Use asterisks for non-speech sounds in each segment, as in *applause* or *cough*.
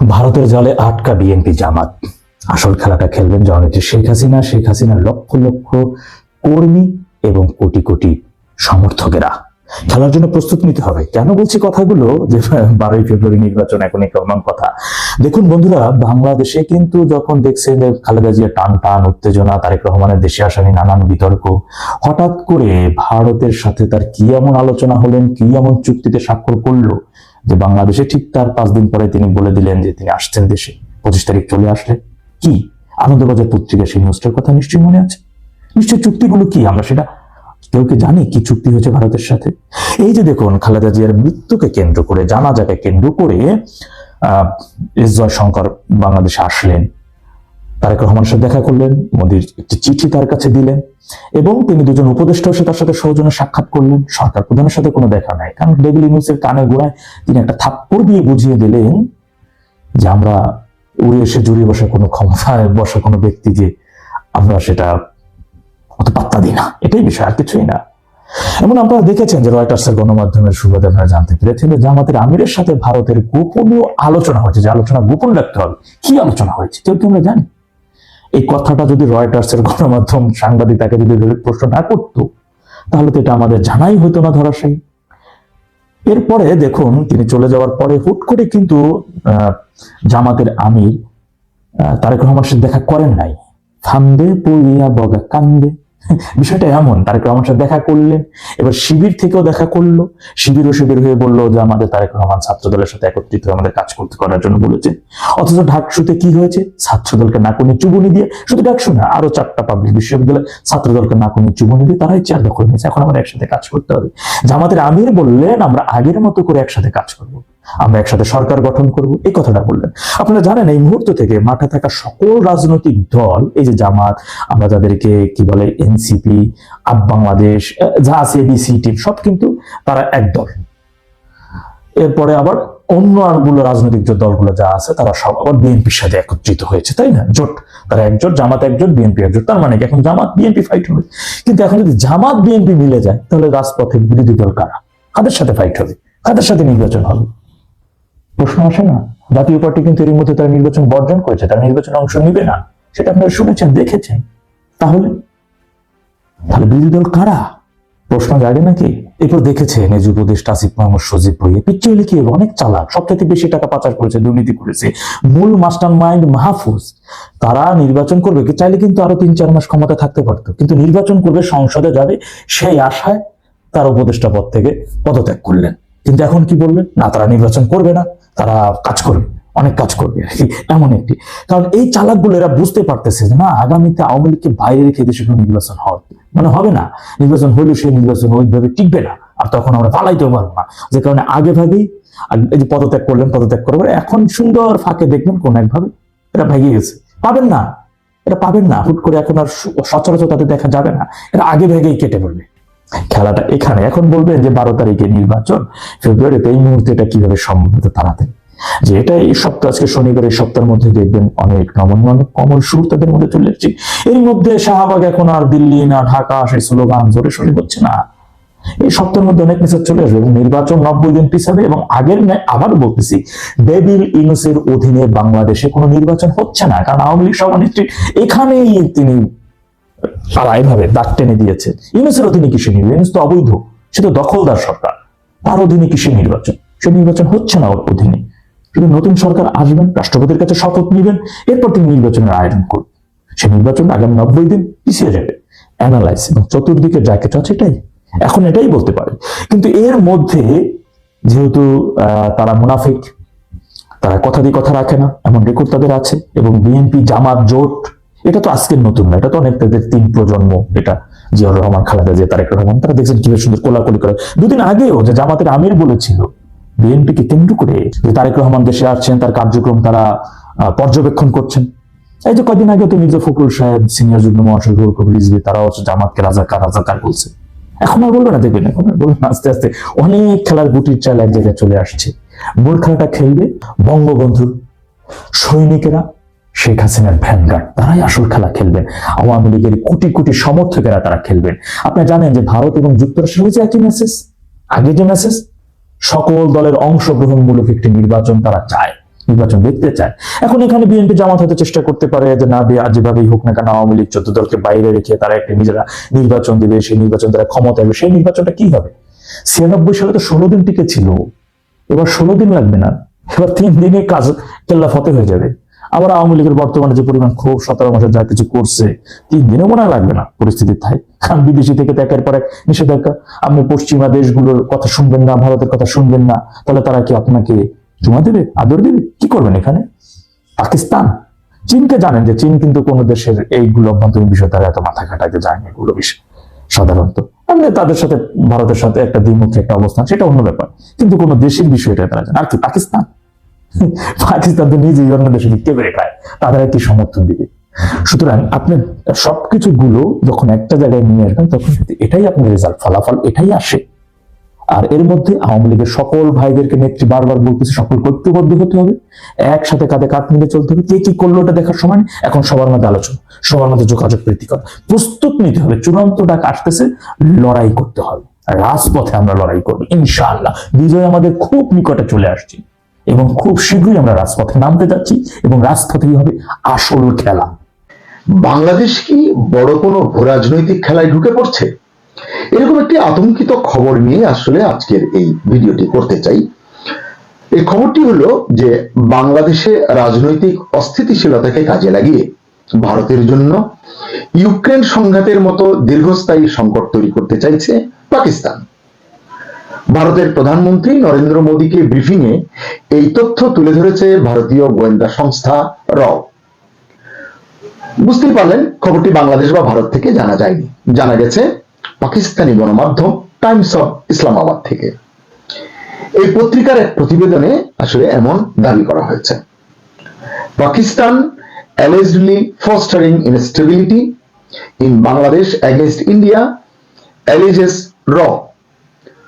ভারতের জলে আটকা বিএনপি জামাত। আসল খেলাটা খেলবেন জননেত্রী শেখ হাসিনা। শেখ হাসিনার লক্ষ লক্ষ কর্মী এবং কোটি কোটি সমর্থকেরা। খেলার জন্য প্রস্তুত নিতে হবে। কেন বলছি কথাগুলো? যে বারোই ফেব্রুয়ারি নির্বাচন এখন কেমন কথা। দেখুন বন্ধুরা, বাংলাদেশে কিন্তু যখন দেখছেন যে খালেদা জিয়া টান টান, উত্তেজনা, তারেক রহমানের দেশে আসা নিয়ে নানান বিতর্ক, হঠাৎ করে ভারতের সাথে তার কি এমন আলোচনা হলেন, কি এমন চুক্তিতে স্বাক্ষর করল? যে বাংলাদেশে ঠিক তার পাঁচ দিন পরে তিনি বলে দিলেন যে তিনি আসছেন দেশে। পঁচিশ তারিখ চলে আসলে। কি? আনন্দবাজার পত্রিকা সেই নিউজটার কথা নিশ্চয়ই মনে আছে? নিশ্চয়ই চুক্তিগুলো কি? আমরা সেটা কেউ কি জানি কি চুক্তি হয়েছে ভারতের সাথে? এই যে দেখুন, খালেদা জিয়ার মৃত্যুকে কেন্দ্র করে জানাজাকে কেন্দ্র করে, আহ জয়শঙ্কর বাংলাদেশে আসলেন। তারেক রহমানের সাথে দেখা করলেন, মোদির একটি চিঠি তার কাছে দিলেন, এবং তিনি দুজন উপদেষ্টা এসে তার সাথে সৌজন্য সাক্ষাৎ করলেন, সরকার প্রধানের সাথে কোনো দেখা নাই। কারণ ডেভিল ইউনুসের কানে গোড়ায় তিনি একটা থাপ্পড় দিয়ে বুঝিয়ে দিলেন যে আমরা উড়ে এসে জুড়ে বসা কোনো ক্ষমতায় বসা কোনো ব্যক্তি যে আমরা সেটা অত পাত্তা দিই না। এটাই বিষয়, আর কিছুই না। এমন আপনারা দেখেছেন যে রয়টার্সের গণমাধ্যমের সুবাদে আপনারা জানতে পেরেছেন যে জামাতের আমিরের সাথে ভারতের গোপনীয় আলোচনা হয়েছে, যে আলোচনা গোপন রাখতে হবে। কি আলোচনা হয়েছে? কেউ কি আমরা জানি? এই কথাটা যদি রয়টার্সের গণমাধ্যম সাংবাদিক তাকে যদি প্রশ্ন না করতো, তাহলে তো এটা আমাদের জানাই হতো না ধরাশায়ী। এরপরে দেখুন, তিনি চলে যাওয়ার পরে হুট করে কিন্তু জামাতের আমির তারেক রহমান দেখা করেন নাই। ফান্দে পড়িয়া বগা কান্দে। *laughs* বিষয়টা এমন, তারেক রহমান সাথে দেখা করলেন, এবার শিবির থেকেও দেখা করল, শিবিরও শিবির হয়ে বলল যে আমাদের তারেক রহমান ছাত্র দলের সাথে একত্রিত হয়ে আমাদের কাজ করতে করার জন্য বলেছে। অথচ ঢাকসুতে কি হয়েছে? ছাত্র দলকে নাকুনি চুবুনি দিয়ে, শুধু ডাকসু না, আরও চারটা পাবলিক বিশ্ববিদ্যালয় ছাত্র দলকে নাকুনি চুবুনি দিয়ে তারাই চেয়ার দখল নিয়েছে। এখন আমরা একসাথে কাজ করতে হবে। জামাতের আমির বললেন, আমরা আগের মতো করে একসাথে কাজ করব। আমরা একসাথে সরকার গঠন করব। এই কথাটা বললেন। আপনারা জানেন, এই মুহূর্ত থেকে মাঠে থাকা সকল রাজনৈতিক দল, এই যে জামাত, আমরা যাদেরকে কি বলে এনসিপি আপ বাংলাদেশ যা আছে এবিসি টিম সব কিন্তু তারা এক দল এরপরে আবার অন্য আরগুলো রাজনৈতিক যে দলগুলো যা আছে, তারা সব আবার বিএনপির সাথে একত্রিত হয়েছে, তাই না? জোট, তারা একজোট, জামাত একজোট বিএনপি একজোট। তার মানে এখন জামাত বিএনপি ফাইট হবে। কিন্তু এখন যদি জামাত বিএনপি মিলে যায়, তাহলে রাজপথে বিরোধী দল কারা? কাদের সাথে ফাইট হবে? কাদের সাথে নির্বাচন হবে? প্রশ্ন আসে না? জাতীয় পার্টি কিন্তু এর মধ্যে তারা নির্বাচন বর্জন করেছে, তারা নির্বাচনে অংশ নিবে না। সেটা আপনারা শুনেছেন, দেখেছেন। তাহলে তাহলে বিরোধী দল কারা? প্রশ্ন জাগে নাকি? এরপর দেখেছে নেজ উপদেষ্টা আসিফ মোহাম্মদ সজীব ভুইয়া। পিচ্ছি হলে কি? অনেক চালাক সব থেকে বেশি টাকা পাচার করেছে, দুর্নীতি করেছে। মূল মাস্টার মাইন্ড মাহফুজ, তারা নির্বাচন করবে কি? চাইলে কিন্তু আরও তিন, চার মাস ক্ষমতা থাকতে পারতো। কিন্তু নির্বাচন করবে, সংসদে যাবে, সেই আশায় তার উপদেষ্টা পদ থেকে পদত্যাগ করলেন। কিন্তু এখন কি বললেন? না, তারা নির্বাচন করবে না। তারা কাজ করবে, অনেক কাজ করবে আর কি, এমন একটি। কারণ এই চালাকগুলো এরা বুঝতে পারতেছে যে না, আগামীতে আওয়ামী লীগকে বাইরে রেখে দেশে কোনো নির্বাচন হবে মানে হবে না। নির্বাচন হলেও সেই নির্বাচন ওইভাবে টিকবে না, আর তখন আমরা পালাইতেও পারব না। যে কারণে আগে ভাগেই এই যে পদত্যাগ করলেন, পদত্যাগ করবেন এখন সুন্দর ফাঁকে দেখবেন কোন একভাবে এটা ভেঙে গেছে। পাবেন না এটা পাবেন না, হুট করে এখন আর সচরাচর তাদের দেখা যাবে না। এটা আগে ভেগেই কেটে পড়বে খেলাটা এখানে। এখন বলবেন যে বারো তারিখে নির্বাচন, ফেব্রুয়ারিতে এই মুহূর্তে এটা কীভাবে সম্ভব এত তাড়াতাড়ি? যে এটা এই সপ্তাহ, আজকে শনিবার, এই সপ্তাহের মধ্যে দেখবেন অনেক নমনীয়, অনেক কমল সুর তাদের মধ্যে চলে এসেছে। এর মধ্যে শাহবাগ এখন আর দিল্লি না ঢাকা, সেই স্লোগান জোরে সরে হচ্ছে না। এই সপ্তাহের মধ্যে অনেক মেসেজ চলে আসবে। এবং নির্বাচন নব্বই দিন পিছাবে এবং আগের ন্যায় আবার বলতেছি ডেভিল ইনুসের অধীনে বাংলাদেশে কোনো নির্বাচন হচ্ছে না। কারণ আওয়ামী লীগ সভানেত্রী এখানেই তিনি তারা এভাবে দাগ টেনে দিয়েছে। ইউনুসের অধীনে কিসে নির্বাচন। ইউনুস তো অবৈধ, সে তো দখলদার সরকার। তার অধীনে কিসে নির্বাচন। সে নির্বাচন হচ্ছে না ওর অধীনে। শুধু নতুন সরকার আসবেন, রাষ্ট্রপতির কাছে শপথ নেবেন, এরপর তিনি নির্বাচনের আয়োজন করবেন। সে নির্বাচন আগামী নব্বই দিন পিছিয়ে যাবে। অ্যানালাইজ এবং চতুর্দিকে যা কিছু আছে এটাই। এখন এটাই বলতে পারে। কিন্তু এর মধ্যে যেহেতু তারা মুনাফিক, তারা কথা দিয়ে কথা রাখে না, এমন রেকর্ড তাদের আছে, এবং বিএনপি জামাত জোট এটা তো আজকের নতুন না, এটা তো অনেক তাদের তিন প্রজন্ম, এটা জিয়াউর রহমান, খালেদা জিয়া, তারেক রহমান, তারা দেখছেন কীভাবে সুন্দর কোলাকুলি করে। দুদিন আগেও যে জামাতের আমির বলেছিল, বিএনপিকে কেন্দ্র করে যে তারেক রহমান দেশে আসছেন, তার কার্যক্রম তারা পর্যবেক্ষণ করছেন। এই যে কদিন আগে তো মির্জা ফখরুল সাহেব, সিনিয়র যুগ্ম মহাসচিব কবির রিজভী, তারাও হচ্ছে জামাতকে রাজাকার রাজাকার বলছে। এখন আর বলবে না, দেখবেন এখন আর বলবে আস্তে আস্তে অনেক খেলার গুটির চাল এক জায়গায় চলে আসছে। মূল খেলাটা খেলবে বঙ্গবন্ধুর সৈনিকেরা শেখ হাসিনার ভ্যানগার্ড তারাই আসল খেলা খেলবেন আওয়ামী লীগের কোটি কোটি সমর্থকেরা তারা খেলবেন। আপনি জানেন যে ভারত এবং যুক্তরাষ্ট্র হয়েছে একই মেসেজ আগে যে মেসেজ সকল দলের অংশগ্রহণমূলক একটি নির্বাচন তারা চায়, নির্বাচন দেখতে চায়। এখন এখানে বিএনপি জামাত হতে চেষ্টা করতে পারে যে, না যেভাবেই হোক না কেন, আওয়ামী লীগ চোদ্দ দলকে বাইরে রেখে তারা একটা নিজেরা নির্বাচন দিবে, সেই নির্বাচন তারা ক্ষমতা হবে সেই নির্বাচনটা কি হবে? ছিয়ানব্বই সালে তো ষোলো দিন টিকে ছিল। এবার ষোলো দিন লাগবে না। এবার তিন দিনে কাজ কেল্লা ফতে হয়ে যাবে। আবার আওয়ামী লীগের বর্তমানে যে পরিমাণ ক্ষোভ, সতেরো মাসে যা কিছু করছে, তিন দিনে মনে লাগবে না পরিস্থিতির থাই কারণ বিদেশি থেকে তো একের পর এক নিষেধাজ্ঞা। আপনি পশ্চিমা দেশগুলোর কথা শুনবেন না, ভারতের কথা শুনবেন না, তাহলে তারা কি আপনাকে জমা দেবে, আদর দেবে? কি করবেন এখানে? পাকিস্তান? চীনকে জানেন যে চীন কিন্তু কোনো দেশের এইগুলো অভ্যন্তরীণ বিষয় তারা এত মাথা খাটাইতে যায় এগুলো বিষয়, সাধারণত। এমনি তাদের সাথে, ভারতের সাথে একটা দ্বিমুখী একটা অবস্থান, সেটা অন্য ব্যাপার। কিন্তু কোনো দেশের বিষয়টা তারা জানে আর কি, পাকিস্তান? *laughs* পাকিস্তান তো নিজেই অন্য দেশে পেরে খায়, তাদের কি সমর্থন দিবে? সুতরাং আপনি সবকিছু গুলো যখন একটা জায়গায় নিয়ে আসবেন, তখন এটাই আপনার রেজাল্ট ফলাফল এটাই আসে। আর এর মধ্যে আওয়ামী লীগের সকল ভাইদেরকে নেত্রী বারবার বলতেছে, সকল ঐক্যবদ্ধ হতে হবে, একসাথে কাঁধে কাঁধ মিলে চলতে হবে, কে কি করল ওটা দেখার সময়? এখন সবার মধ্যে আলোচনা, সবার মধ্যে যোগাযোগ বৃদ্ধি করা প্রস্তুত নিতে হবে, চূড়ান্ত ডাক আসতেছে, লড়াই করতে হবে, রাজপথে আমরা লড়াই করব, ইনশাআল্লাহ, বিজয় আমাদের খুব নিকটে চলে আসছে। এবং খুব শীঘ্রই আমরা রাজপথে নামতে যাচ্ছি এবং রাজপথেই হবে? আসল খেলা। বাংলাদেশ কি বড় কোনো ভূরাজনৈতিক খেলায় ঢুকে পড়ছে? এরকম একটি আতঙ্কিত খবর নিয়ে আসলে আজকের এই ভিডিওটি করতে চাই। এই খবরটি হলো যে বাংলাদেশে রাজনৈতিক অস্থিতিশীলতাকে কাজে লাগিয়ে ভারতের জন্য ইউক্রেন সংঘাতের মতো দীর্ঘস্থায়ী সংকট তৈরি করতে চাইছে পাকিস্তান। ভারতের প্রধানমন্ত্রী নরেন্দ্র মোদীকে ব্রিফিংয়ে এই তথ্য তুলে ধরেছে ভারতীয় গোয়েন্দা সংস্থা র বুঝতেই পারলেন, খবরটি বাংলাদেশ বা ভারত থেকে জানা যায়নি। জানা গেছে, পাকিস্তানি গণমাধ্যম টাইমস অফ ইসলামাবাদ থেকে। এই পত্রিকার এক প্রতিবেদনে আসলে এমন দাবি করা হয়েছে। Pakistan allegedly fostering instability in Bangladesh against India, alleges raw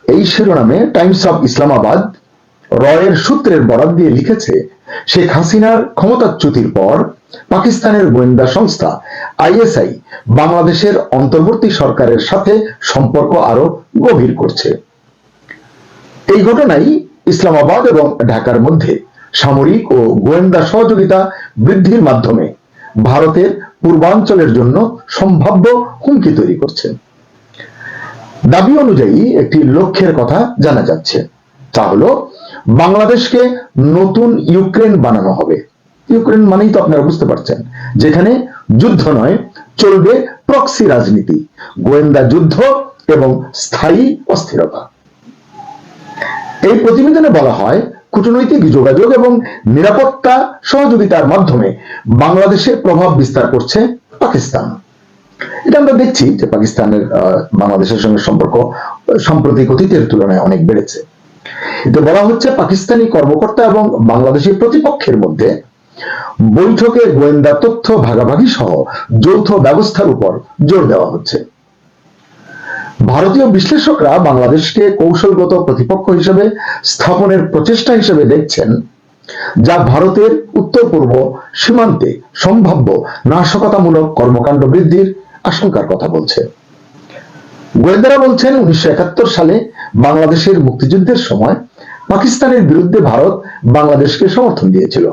এই শিরোনামে টাইমস অফ ইসলামাবাদ রয়ের সূত্রের বরাদ দিয়ে লিখেছে, শেখ হাসিনার ক্ষমতাচ্যুতির পর পাকিস্তানের গোয়েন্দা সংস্থা, আইএসআই, বাংলাদেশের অন্তর্বর্তী সরকারের সাথে সম্পর্ক আরও গভীর করছে। এই ঘটনাই ইসলামাবাদ এবং ঢাকার মধ্যে সামরিক ও গোয়েন্দা সহযোগিতা বৃদ্ধির মাধ্যমে ভারতের পূর্বাঞ্চলের জন্য সম্ভাব্য হুমকি তৈরি করছে। দাবি অনুযায়ী একটি লক্ষ্যের কথা জানা যাচ্ছে। তা হলো, বাংলাদেশকে নতুন ইউক্রেন বানানো হবে। ইউক্রেন মানেই তো আপনারা বুঝতে পারছেন, যেখানে যুদ্ধ নয়, চলবে প্রক্সি রাজনীতি, গোয়েন্দা যুদ্ধ এবং স্থায়ী অস্থিরতা। এই প্রতিবেদনে বলা হয়, কূটনৈতিক যোগাযোগ এবং নিরাপত্তা সহযোগিতার মাধ্যমে বাংলাদেশে প্রভাব বিস্তার করছে পাকিস্তান। এটা আমরা দেখছি যে পাকিস্তানের বাংলাদেশের সঙ্গে সম্পর্ক, সাম্প্রতিক অতীতের তুলনায় অনেক বেড়েছে। এতে বলা হচ্ছে পাকিস্তানি কর্মকর্তা এবং বাংলাদেশি প্রতিপক্ষের মধ্যে বৈঠকে গোয়েন্দা তথ্য ভাগাভাগি সহ যৌথ ব্যবস্থার উপর জোর দেওয়া হচ্ছে। ভারতীয় বিশ্লেষকরা বাংলাদেশকে কৌশলগত প্রতিপক্ষ হিসেবে, স্থাপনের প্রচেষ্টা হিসেবে দেখছেন, যা ভারতের উত্তর পূর্ব সীমান্তে সম্ভাব্য নাশকতামূলক কর্মকাণ্ড বৃদ্ধির আশঙ্কার কথা বলছে। গোয়েন্দারা বলছেন উনিশশো একাত্তর সালে বাংলাদেশের মুক্তিযুদ্ধের সময় পাকিস্তানের বিরুদ্ধে ভারত বাংলাদেশকে সমর্থন দিয়েছিল।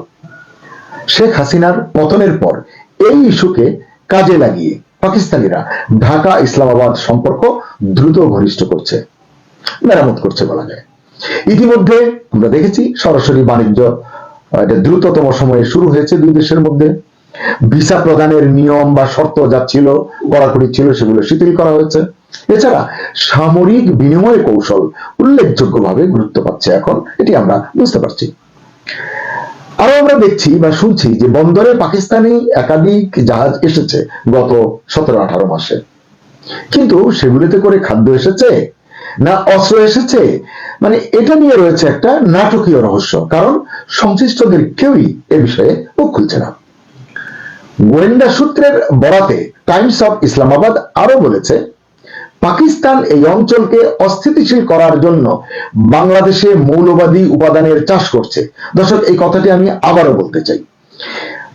শেখ হাসিনার পতনের পর এই ইস্যুকে কাজে লাগিয়ে পাকিস্তানিরা ঢাকা ইসলামাবাদ সম্পর্ক দ্রুত ঘনিষ্ঠ করছে। মেরামত করছে বলা যায়। ইতিমধ্যে আমরা দেখেছি সরাসরি বাণিজ্য এটা দ্রুততম সময়ে শুরু হয়েছে দুই দেশের মধ্যে। ভিসা প্রদানের নিয়ম বা শর্ত যা ছিল, কড়াকড়ি ছিল, সেগুলো শিথিল করা হয়েছে। এছাড়া সামরিক বিনিময় কৌশল উল্লেখযোগ্যভাবে গুরুত্ব পাচ্ছে এখন, এটি আমরা বুঝতে পারছি। আরও আমরা দেখছি বা শুনছি যে বন্দরে পাকিস্তানি একাধিক জাহাজ এসেছে গত সতেরো আঠারো মাসে। কিন্তু সেগুলিতে করে খাদ্য এসেছে? না অস্ত্র এসেছে? মানে এটা নিয়ে রয়েছে একটা নাটকীয় রহস্য, কারণ সংশ্লিষ্টদের কেউই এ বিষয়ে মুখ খুলছে না। গোয়েন্দা সূত্রের বরাতে টাইমস অফ ইসলামাবাদ আরও বলেছে, পাকিস্তান এই অঞ্চলকে অস্থিতিশীল করার জন্য বাংলাদেশে মৌলবাদী উপাদানের চাষ করছে। দর্শক, এই কথাটি আমি আবারও বলতে চাই।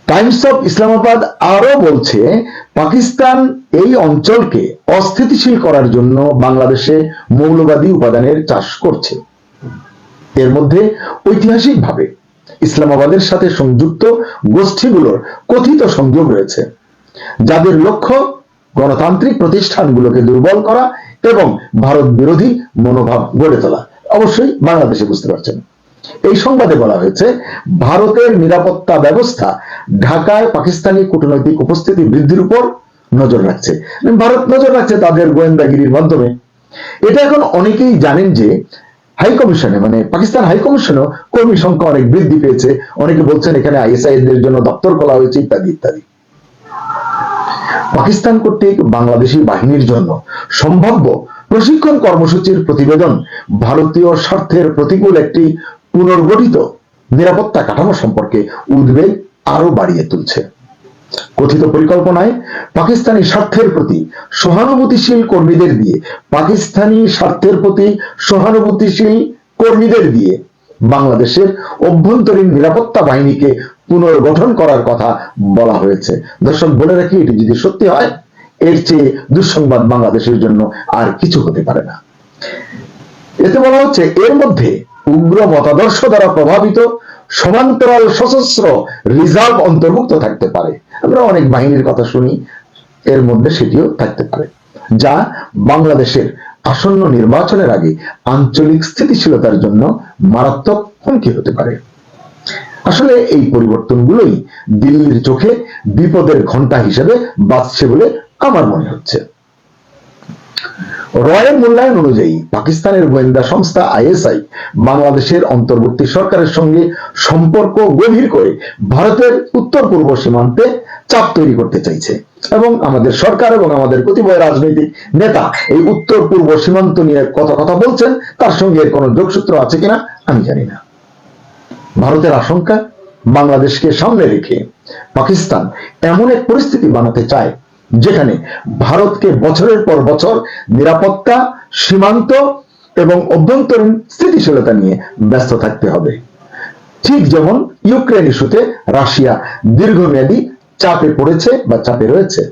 টাইমস অফ ইসলামাবাদ আরও বলছে, পাকিস্তান এই অঞ্চলকে অস্থিতিশীল করার জন্য বাংলাদেশে মৌলবাদী উপাদানের চাষ করছে। এর মধ্যে ঐতিহাসিকভাবে ইসলামাবাদের সাথে সংযুক্ত গোষ্ঠীগুলোর কথিত সংযোগ রয়েছে, যাদের লক্ষ্য গণতান্ত্রিক প্রতিষ্ঠানগুলোকে দুর্বল করা এবং ভারত বিরোধী মনোভাব গড়ে তোলা। অবশ্যই বাংলাদেশে বুঝতে পারছেন। এই সংবাদে বলা হয়েছে, ভারতের নিরাপত্তা ব্যবস্থা ঢাকায় পাকিস্তানি কূটনৈতিক উপস্থিতি বৃদ্ধির উপর নজর রাখছে। ভারত নজর রাখছে তাদের গোয়েন্দাগিরির মাধ্যমে। এটা এখন অনেকেই জানেন যে হাই কমিশনে মানে পাকিস্তান হাই কমিশনেও কর্মী সংখ্যা অনেক বৃদ্ধি পেয়েছে। অনেকে বলছেন এখানে আইএসআই এর জন্য দপ্তর খোলা হয়েছে ইত্যাদি ইত্যাদি। পাকিস্তান কর্তৃক বাংলাদেশি বাহিনীর জন্য সম্ভাব্য প্রশিক্ষণ কর্মসূচির প্রতিবেদন ভারতীয় স্বার্থের প্রতিকূল একটি পুনর্গঠিত নিরাপত্তা কাঠামো সম্পর্কে উদ্বেগ আরও বাড়িয়ে তুলছে। কথিত পরিকল্পনায় পাকিস্তানি স্বার্থের প্রতি সহানুভূতিশীল কর্মীদের দিয়ে, পাকিস্তানি স্বার্থের প্রতি সহানুভূতিশীল কর্মীদের দিয়ে বাংলাদেশের অভ্যন্তরীণ নিরাপত্তা বাহিনীকে পুনর্গঠন করার কথা বলা হয়েছে। দর্শক, বলে রাখি, এটি যদি সত্যি হয়, এর চেয়ে দুঃসংবাদ বাংলাদেশের জন্য আর কিছু হতে পারে না। এতে বলা হচ্ছে, এর মধ্যে উগ্র মতাদর্শ দ্বারা প্রভাবিত সমান্তরাল, সশস্ত্র রিজার্ভ অন্তর্ভুক্ত থাকতে পারে। আমরা অনেক বাহিনীর কথা শুনি, এর মধ্যে সেটিও থাকতে পারে, যা বাংলাদেশের আসন্ন নির্বাচনের আগে আঞ্চলিক স্থিতিশীলতার জন্য মারাত্মক হুমকি হতে পারে। আসলে এই পরিবর্তনগুলোই দিল্লির চোখে বিপদের ঘণ্টা হিসেবে বাঁচছে বলে আমার মনে হচ্ছে। রয়ের মূল্যায়ন অনুযায়ী পাকিস্তানের গোয়েন্দা সংস্থা আইএসআই বাংলাদেশের অন্তর্বর্তী সরকারের সঙ্গে সম্পর্ক গভীর করে ভারতের উত্তর পূর্ব সীমান্তে চাপ তৈরি করতে চাইছে। এবং আমাদের সরকার এবং আমাদের কতিপয় রাজনৈতিক নেতা এই উত্তর পূর্ব সীমান্ত নিয়ে কথা কথা বলছেন, তার সঙ্গে এর কোনো যোগসূত্র আছে কিনা আমি জানি না। ভারতের আশঙ্কা, বাংলাদেশকে সামনে রেখে পাকিস্তান এমন এক পরিস্থিতি বানাতে চায় যেখানে ভারতকে বছরের পর বছর নিরাপত্তা, সীমান্ত এবং অভ্যন্তরীণ স্থিতিশীলতা নিয়ে ব্যস্ত থাকতে হবে। ঠিক যেমন ইউক্রেন ইস্যুতে রাশিয়া দীর্ঘমেয়াদী চাপে পড়েছে বা চাপে রয়েছে।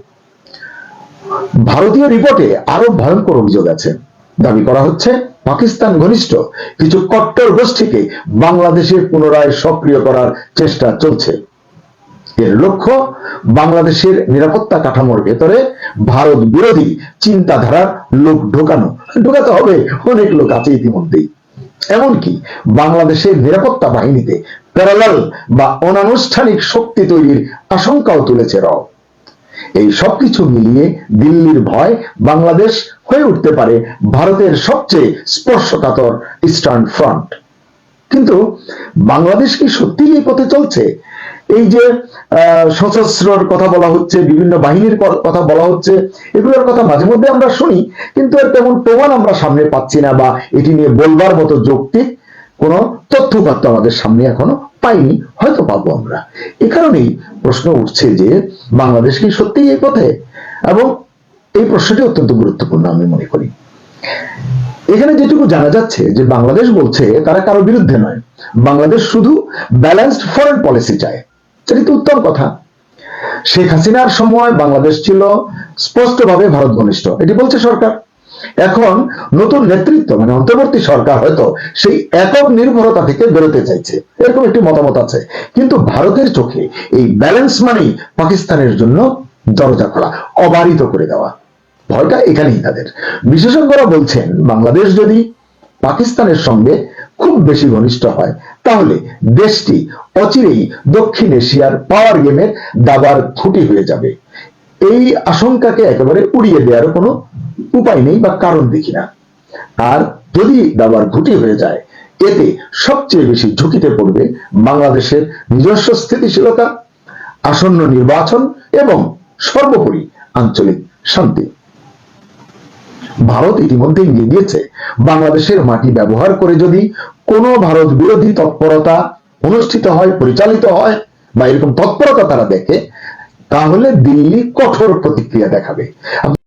ভারতীয় রিপোর্টে আরও ভয়ঙ্কর অভিযোগ আছে। দাবি করা হচ্ছে, পাকিস্তান ঘনিষ্ঠ কিছু কট্টর গোষ্ঠীকে বাংলাদেশে পুনরায় সক্রিয় করার চেষ্টা চলছে। এর লক্ষ্য, বাংলাদেশের নিরাপত্তা কাঠামোর ভেতরে ভারত বিরোধী চিন্তাধারার লোক ঢোকানো। ঢোকাতে হবে, অনেক লোক আছে ইতিমধ্যেই। এমনকি বাংলাদেশের নিরাপত্তা বাহিনীতে প্যারালাল বা অনানুষ্ঠানিক শক্তি তৈরির আশঙ্কাও তুলেছে র এই সবকিছু মিলিয়ে দিল্লির ভয় বাংলাদেশ হয়ে উঠতে পারে ভারতের সবচেয়ে স্পর্শকাতর ইস্টার্ন ফ্রন্ট কিন্তু বাংলাদেশ কি সত্যি এই পথে চলছে? এই যে সশস্ত্রর কথা বলা হচ্ছে, বিভিন্ন বাহিনীর কথা বলা হচ্ছে, এগুলোর কথা মাঝে মধ্যে আমরা শুনি, কিন্তু এর তেমন প্রমাণ আমরা সামনে পাচ্ছি না বা এটি নিয়ে বলবার মতো যৌক্তিক কোনো তথ্যপাত্র আমাদের সামনে এখনও পাইনি, হয়তো পাবো আমরা। এ কারণেই প্রশ্ন উঠছে যে, বাংলাদেশ কি সত্যিই এই পথে? এবং এই প্রশ্নটি অত্যন্ত গুরুত্বপূর্ণ আমি মনে করি। এখানে যেটুকু জানা যাচ্ছে যে, বাংলাদেশ বলছে তারা কারও বিরুদ্ধে নয়। বাংলাদেশ শুধু ব্যালেন্সড ফরেন পলিসি চায়। সেটি তো উত্তম কথা। শেখ হাসিনার সময় বাংলাদেশ ছিল স্পষ্টভাবে ভারত ঘনিষ্ঠ এটি বলছে সরকার। এখন নতুন নেতৃত্ব মানে অন্তর্বর্তী সরকার হয়তো সেই একক নির্ভরতা থেকে বেরোতে চাইছে। এরকম একটি মতামত আছে। কিন্তু ভারতের চোখে এই ব্যালেন্স মানেই পাকিস্তানের জন্য দরজা খোলা, অবারিত করে দেওয়া। ভয়টা এখানেই তাদের। বিশেষজ্ঞরা বলছেন, বাংলাদেশ যদি পাকিস্তানের সঙ্গে খুব বেশি ঘনিষ্ঠ হয়, তাহলে দেশটি অচিরেই দক্ষিণ এশিয়ার পাওয়ার গেমের দাবার খুঁটি হয়ে যাবে। এই আশঙ্কাকে একেবারে উড়িয়ে দেওয়ার কোনো উপায় নেই বা কারণ দেখি না। আর যদি দাবার ঘুটি হয়ে যায়, এতে সবচেয়ে বেশি ঝুঁকিতে পড়বে বাংলাদেশের নিজস্ব স্থিতিশীলতা, আসন্ন নির্বাচন এবং সর্বোপরি আঞ্চলিক শান্তি। ভারত ইতিমধ্যে ইঙ্গিত দিয়েছে বাংলাদেশের মাটি ব্যবহার করে যদি কোনো ভারত বিরোধী তৎপরতা অনুষ্ঠিত হয় পরিচালিত হয় বা এরকম তৎপরতা তারা দেখে তাহলে দিল্লি কঠোর প্রতিক্রিয়া দেখাবে।